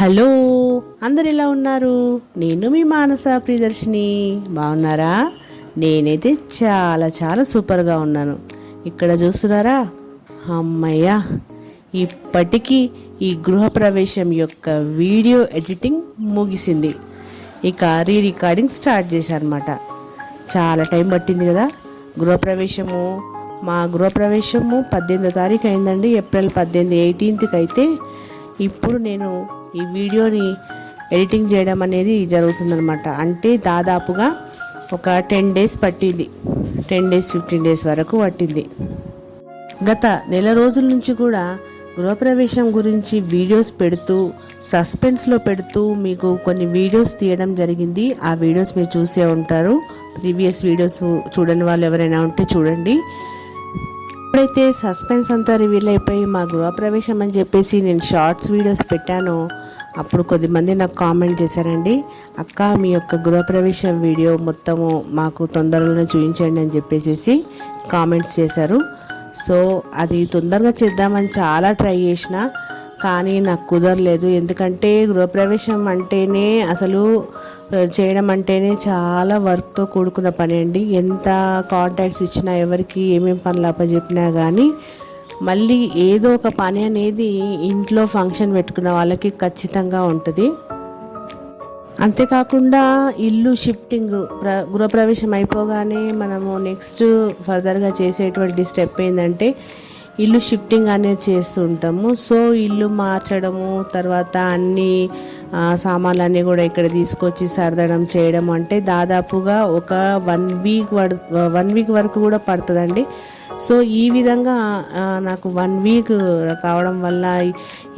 Hello అందరు ఎలా ఉన్నారు? నేను మీ మానస ప్రియదర్శిని. బాగున్నారా? నేనైతే చాలా చాలా సూపర్గా ఉన్నాను. ఇక్కడ చూస్తున్నారా? అమ్మయ్యా! ఇప్పటికీ ఈ గృహప్రవేశం యొక్క వీడియో ఎడిటింగ్ ముగిసింది. ఇక రీ రికార్డింగ్ స్టార్ట్ చేశానమాట చాలా టైం పట్టింది కదా? గృహప్రవేశము మా గృహప్రవేశము పద్దెనిమిదో తారీఖు అయిందండి. ఏప్రిల్ పద్దెనిమిది ఎయిటీన్త్కి అయితే ఇప్పుడు నేను ఈ వీడియోని ఎడిటింగ్ చేయడం అనేది జరుగుతుందనమాట అంటే దాదాపుగా ఒక టెన్ డేస్ పట్టింది. టెన్ డేస్ ఫిఫ్టీన్ డేస్ వరకు పట్టింది. గత నెల రోజుల నుంచి కూడా గృహప్రవేశం గురించి వీడియోస్ పెడుతూ సస్పెన్స్లో పెడుతూ మీకు కొన్ని వీడియోస్ తీయడం జరిగింది. ఆ వీడియోస్ మీరు చూసే ఉంటారు. ప్రీవియస్ వీడియోస్ చూడని వాళ్ళు ఎవరైనా ఉంటే చూడండి. ఎప్పుడైతే సస్పెన్స్ అంతా రివీల్ అయిపోయి మా గృహప్రవేశం అని చెప్పేసి నేను షార్ట్స్ వీడియోస్ పెట్టానో అప్పుడు కొద్దిమంది నాకు కామెంట్ చేశారండి అక్క మీ యొక్క గృహప్రవేశం వీడియో మొత్తము మాకు తొందరలోనే చూపించండి అని చెప్పేసి కామెంట్స్ చేశారు. సో అది తొందరగా చేద్దామని చాలా ట్రై చేసిన కానీ నాకు కుదరలేదు. ఎందుకంటే గృహప్రవేశం అంటేనే అసలు చేయడం అంటేనే చాలా వర్క్తో కూడుకున్న పని అండి. ఎంత కాంటాక్ట్స్ ఇచ్చినా ఎవరికి ఏమేమి పనులు అప్పచెప్పినా కానీ మళ్ళీ ఏదో ఒక పని అనేది ఇంట్లో ఫంక్షన్ పెట్టుకున్న వాళ్ళకి ఖచ్చితంగా ఉంటుంది. అంతేకాకుండా ఇల్లు షిఫ్టింగ్ ప్ర గృహప్రవేశం అయిపోగానే మనము నెక్స్ట్ ఫర్దర్గా చేసేటువంటి స్టెప్ ఏంటంటే ఇల్లు షిఫ్టింగ్ అనేది చేస్తూ ఉంటాము సో ఇల్లు మార్చడము తర్వాత అన్ని సామాన్లన్నీ కూడా ఇక్కడ తీసుకొచ్చి సర్దడం చేయడం అంటే దాదాపుగా ఒక వన్ వీక్ వన్ వీక్ వరకు కూడా పడుతుందండి. సో ఈ విధంగా నాకు వన్ వీక్ కావడం వల్ల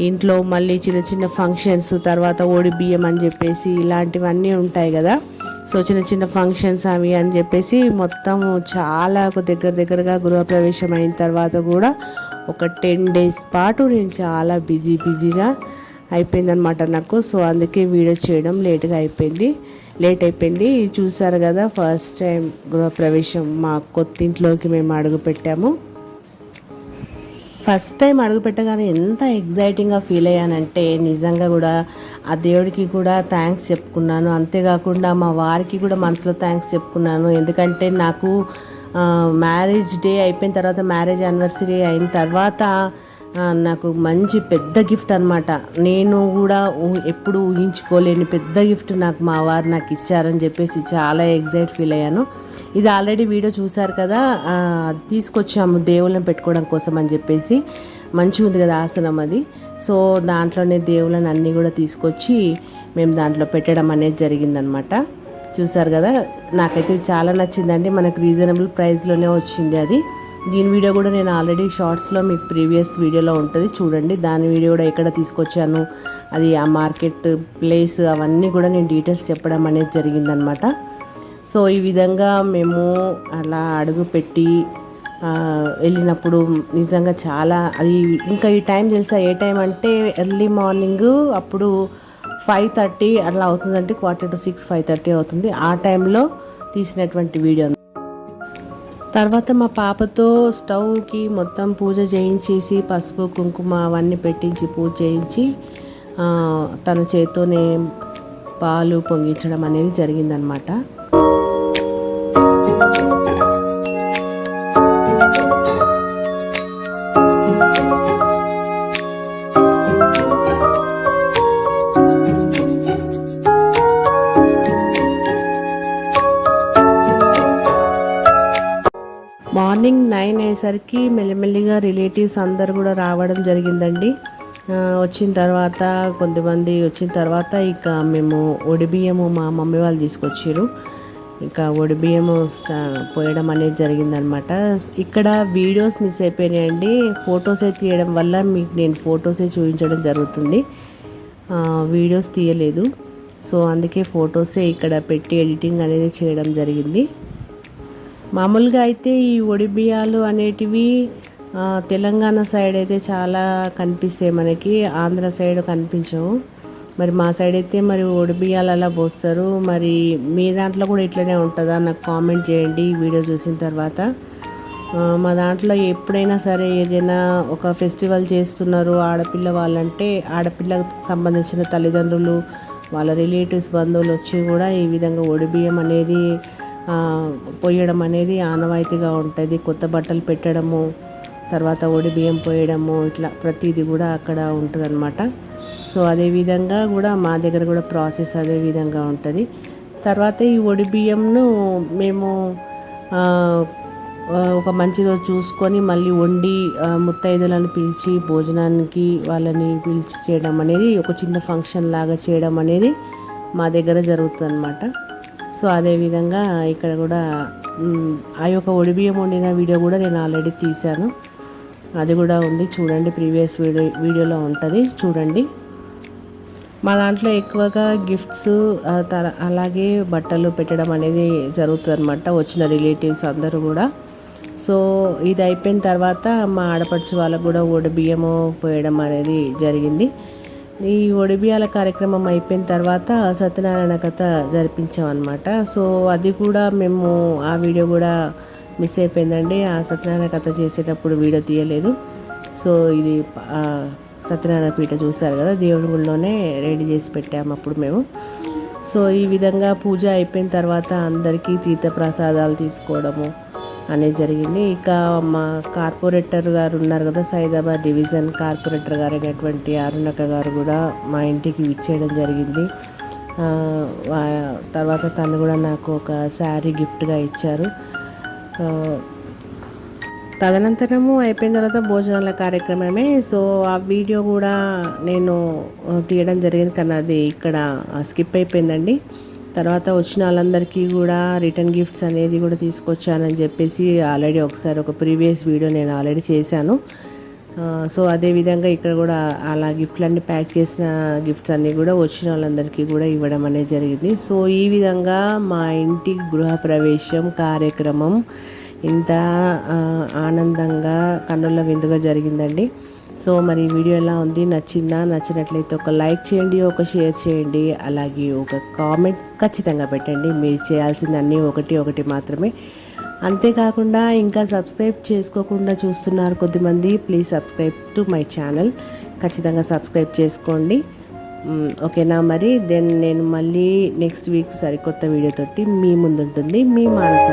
ఇంట్లో మళ్ళీ చిన్న చిన్న ఫంక్షన్స్ తర్వాత ఓడి బియ్యం అని చెప్పేసి ఇలాంటివన్నీ ఉంటాయి కదా. సో చిన్న చిన్న ఫంక్షన్స్ అవి అని చెప్పేసి మొత్తం చాలా ఒక దగ్గర దగ్గరగా గృహప్రవేశం అయిన తర్వాత కూడా ఒక టెన్ డేస్ పాటు నేను చాలా బిజీ బిజీగా అయిపోయిందనమాట నాకు. సో అందుకే వీడియో చేయడం లేట్గా అయిపోయింది. లేట్ అయిపోయింది. చూసారు కదా ఫస్ట్ టైం గృహప్రవేశం మా కొత్త ఇంట్లోకి మేము అడుగు పెట్టాము. ఫస్ట్ టైం అడుగుపెట్టగానే ఎంత ఎగ్జైటింగ్గా ఫీల్ అయ్యానంటే నిజంగా కూడా ఆ దేవుడికి కూడా థ్యాంక్స్ చెప్పుకున్నాను. అంతేకాకుండా మా వారికి కూడా మనసులో థ్యాంక్స్ చెప్పుకున్నాను. ఎందుకంటే నాకు మ్యారేజ్ డే అయిపోయిన తర్వాత మ్యారేజ్ యానివర్సరీ అయిన తర్వాత నాకు మంచి పెద్ద గిఫ్ట్ అనమాట నేను కూడా ఎప్పుడు ఊహించుకోలేని పెద్ద గిఫ్ట్ నాకు మా వారు నాకు ఇచ్చారని చెప్పేసి చాలా ఎగ్జైట్ ఫీల్ అయ్యాను. ఇది ఆల్రెడీ వీడియో చూశారు కదా తీసుకొచ్చాము దేవుళ్ళని పెట్టుకోవడం కోసం అని చెప్పేసి. మంచిగా ఉంది కదా ఆసనం అది. సో దాంట్లోనే దేవుళ్ళని అన్నీ కూడా తీసుకొచ్చి మేము దాంట్లో పెట్టడం అనేది జరిగిందనమాట. చూసారు కదా? నాకైతే చాలా నచ్చిందండి. మనకు రీజనబుల్ ప్రైస్లోనే వచ్చింది అది. దీని వీడియో కూడా నేను ఆల్రెడీ షార్ట్స్లో మీకు ప్రీవియస్ వీడియోలో ఉంటుంది. చూడండి. దాని వీడియో కూడా ఎక్కడ తీసుకొచ్చాను అది ఆ మార్కెట్ ప్లేస్ అవన్నీ కూడా నేను డీటెయిల్స్ చెప్పడం అనేది జరిగిందనమాట. సో ఈ విధంగా మేము అలా అడుగు పెట్టి వెళ్ళినప్పుడు నిజంగా చాలా అది ఇంకా ఈ టైం తెలుసా? ఏ టైం అంటే ఎర్లీ మార్నింగ్ అప్పుడు ఫైవ్ థర్టీ అట్లా అవుతుందంటే quarter to six five thirty అవుతుంది. ఆ టైంలో తీసినటువంటి వీడియో. తర్వాత మా పాపతో స్టవ్కి మొత్తం పూజ చేయించేసి పసుపు కుంకుమ అవన్నీ పెట్టించి పూజ చేయించి తన చేత్తోనే పాలు పొంగించడం అనేది జరిగిందనమాట. వచ్చేసరికి మెల్లిమెల్లిగా రిలేటివ్స్ అందరు కూడా రావడం జరిగిందండి. వచ్చిన తర్వాత కొంతమంది వచ్చిన తర్వాత ఇక మేము ఒడిబియ్యము మా మమ్మీ వాళ్ళు తీసుకొచ్చారు ఇంకా ఒడిబియ్యము పోయడం అనేది జరిగిందనమాట ఇక్కడ వీడియోస్ మిస్ అయిపోయినాయండి. ఫొటోసే తీయడం వల్ల మీకు నేను ఫొటోసే చూపించడం జరుగుతుంది. వీడియోస్ తీయలేదు. సో అందుకే ఫొటోసే ఇక్కడ పెట్టి ఎడిటింగ్ అనేది చేయడం జరిగింది. మామూలుగా అయితే ఈ ఒడిబియాలు అనేటివి తెలంగాణ సైడ్ అయితే చాలా కనిపిస్తాయి మనకి. ఆంధ్ర సైడ్ కనిపించవు. మరి మా సైడ్ అయితే మరి ఒడిబియాలు అలా పోస్తారు. మరి మీ దాంట్లో కూడా ఇట్లనే ఉంటుందా? నాకు కామెంట్ చేయండి ఈ వీడియో చూసిన తర్వాత. మా దాంట్లో ఎప్పుడైనా సరే ఏదైనా ఒక ఫెస్టివల్ చేస్తున్నారు ఆడపిల్ల వాళ్ళంటే ఆడపిల్లకు సంబంధించిన తల్లిదండ్రులు వాళ్ళ రిలేటివ్స్ బంధువులు వచ్చి కూడా ఈ విధంగా ఒడిబియ్యం అనేది పోయడం అనేది ఆనవాయితీగా ఉంటుంది. కొత్త బట్టలు పెట్టడము తర్వాత ఒడి బియ్యం పోయడము ఇట్లా ప్రతిదీ కూడా అక్కడ ఉంటుందన్నమాట. సో అదే విధంగా కూడా మా దగ్గర కూడా ప్రాసెస్ అదే విధంగా ఉంటుంది. తర్వాత ఈ ఒడి బియ్యంను మేము ఒక మంచి రోజు చూసుకొని మళ్ళీ వండి ముత్తైదులను పిలిచి భోజనానికి వాళ్ళని పిలిచి చేయడం అనేది ఒక చిన్న ఫంక్షన్ లాగా చేయడం అనేది మా దగ్గర జరుగుతుంది అనమాట సో అదేవిధంగా ఇక్కడ కూడా ఆ యొక్క ఒడిబియ్యం వండిన వీడియో కూడా నేను ఆల్రెడీ తీశాను. అది కూడా ఉంది. చూడండి ప్రీవియస్ వీడియో వీడియోలో ఉంటుంది. చూడండి. మా దాంట్లో ఎక్కువగా గిఫ్ట్స్ తర- అలాగే బట్టలు పెట్టడం అనేది జరుగుతుంది అనమాట వచ్చిన రిలేటివ్స్ అందరూ కూడా. సో ఇది అయిపోయిన తర్వాత మా ఆడపడుచు వాళ్ళకు కూడా ఓడి బియ్యము పోయడం అనేది జరిగింది. ఈ ఒడిబియాల కార్యక్రమం అయిపోయిన తర్వాత సత్యనారాయణ కథ జరిపించాం అనమాట సో అది కూడా మేము ఆ వీడియో కూడా మిస్ అయిపోయిందండి. ఆ సత్యనారాయణ కథ చేసేటప్పుడు వీడియో తీయలేదు. సో ఇది సత్యనారాయణ పీఠ చూశారు కదా దేవుడి గుళ్ళోనే రెడీ చేసి పెట్టాము అప్పుడు మేము. సో ఈ విధంగా పూజ అయిపోయిన తర్వాత అందరికీ తీర్థప్రసాదాలు తీసుకోవడము అనేది జరిగింది. ఇక మా కార్పొరేటర్ గారు ఉన్నారు కదా సైదాబాద్ డివిజన్ కార్పొరేటర్ గారు అయినటువంటి అరుణక గారు కూడా మా ఇంటికి విచ్చేయడం జరిగింది. తర్వాత తను కూడా నాకు ఒక శారీ గిఫ్ట్గా ఇచ్చారు. తదనంతరము అయిపోయిన తర్వాత భోజనాల కార్యక్రమమే. సో ఆ వీడియో కూడా నేను తీయడం జరిగింది. కానీ అది ఇక్కడ స్కిప్ అయిపోయిందండి. తర్వాత వచ్చిన వాళ్ళందరికీ కూడా రిటర్న్ గిఫ్ట్స్ అనేది కూడా తీసుకొచ్చానని చెప్పేసి ఆల్రెడీ ఒకసారి ఒక ప్రీవియస్ వీడియో నేను ఆల్రెడీ చేశాను. సో అదే విధంగా ఇక్కడ కూడా అలా గిఫ్ట్లన్నీ ప్యాక్ చేసిన గిఫ్ట్స్ అన్నీ కూడా వచ్చిన వాళ్ళందరికీ కూడా ఇవ్వడం అనేది జరిగింది. సో ఈ విధంగా మా ఇంటి గృహప్రవేశం కార్యక్రమం ఇంత ఆనందంగా కన్నుల విందుగా జరిగిందండి. సో మరి వీడియో ఎలా ఉంది? నచ్చిందా? నచ్చినట్లయితే ఒక లైక్ చేయండి ఒక షేర్ చేయండి అలాగే ఒక కామెంట్ ఖచ్చితంగా పెట్టండి. మీరు చేయాల్సిందన్నీ ఒకటి ఒకటి మాత్రమే. అంతేకాకుండా ఇంకా సబ్స్క్రైబ్ చేసుకోకుండా చూస్తున్నారు కొద్దిమంది please subscribe to my channel ఖచ్చితంగా సబ్స్క్రైబ్ చేసుకోండి. ఓకేనా మరి? దెన్ నేను మళ్ళీ నెక్స్ట్ వీక్ సరికొత్త వీడియోతోటి మీ ముందుంటుంది. మీ మానస